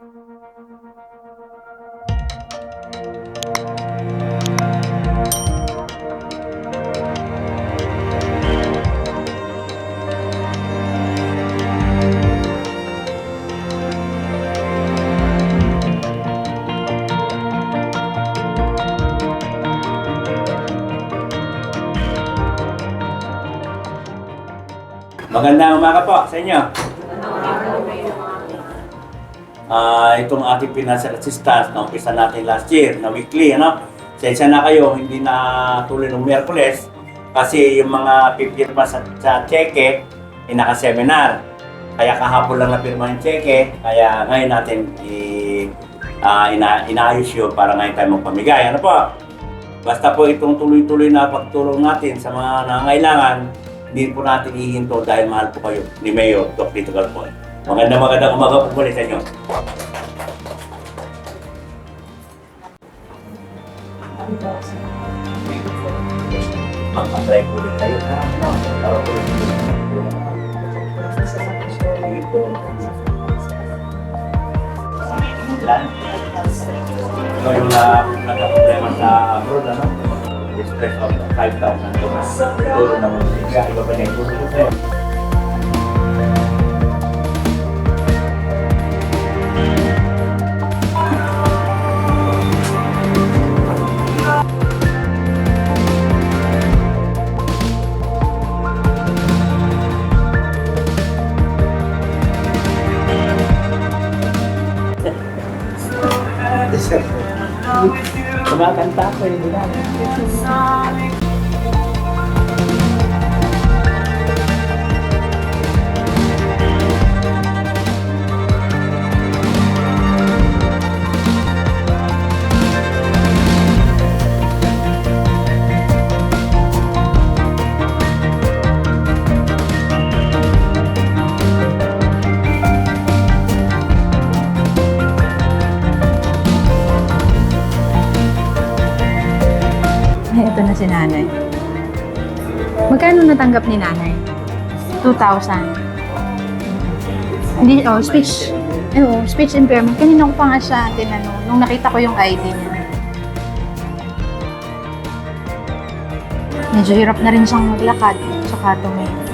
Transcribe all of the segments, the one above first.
Magandang umaga po sa inyo. Ah, itong ating financial assistance na umpisa natin last year na weekly, ano? Sensya na kayo, hindi na tuloy ng Miyerkules kasi yung mga pipirma sa, sa cheque ay naka-seminar. Kaya kahapon lang napirma yung cheque, kaya ngayon natin i, ah, ina, inaayos yun para ngayon tayo magpamigay. Ano po? Basta po itong tuloy-tuloy na pagtulong natin sa mga nangangailangan, hindi po natin ihinto dahil mahal po kayo ni Mayor Doc Lito Galpon. Magandang magandang umaga po muli sa inyo. Magpatry po ulit tayo ha. Para po ulit? Ito yung na, nagka-problema sa abroad, ano? Distress of 5,000 dollars. Siguro naman. Iba pa niya. Siguro Kumakanta ko eh, di ito na si nanay. Magkano natanggap ni nanay? 2,000. Hindi, oh, speech. Ay, oh, speech impairment. Kanina ko pa nga siya tinanong, nung nakita ko yung ID niya. Medyo hirap na rin siyang maglakad. Tsaka tumingin.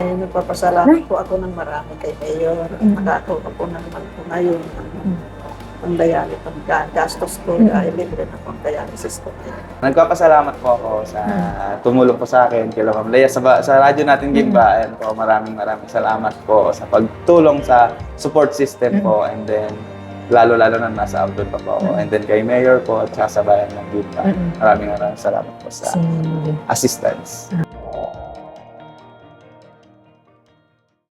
Eh, nagpapasalamat po ako ng marami kay Mayor. Mm. Nakatulong po naman po ngayon Mm. ang dialysis, ang ga- gastos ko Mm. dahil libre na po ang dialysis ko. Nagpapasalamat po ako sa tumulong po sa akin kay Ma'am Leia sa, ba- sa radyo natin Gimba. And po maraming maraming salamat po sa pagtulong sa support system po and then lalo-lalo na nasa outdoor pa po ako. And then kay Mayor po at saka sa bayan ng Gimba. Maraming maraming salamat po sa Si... assistance.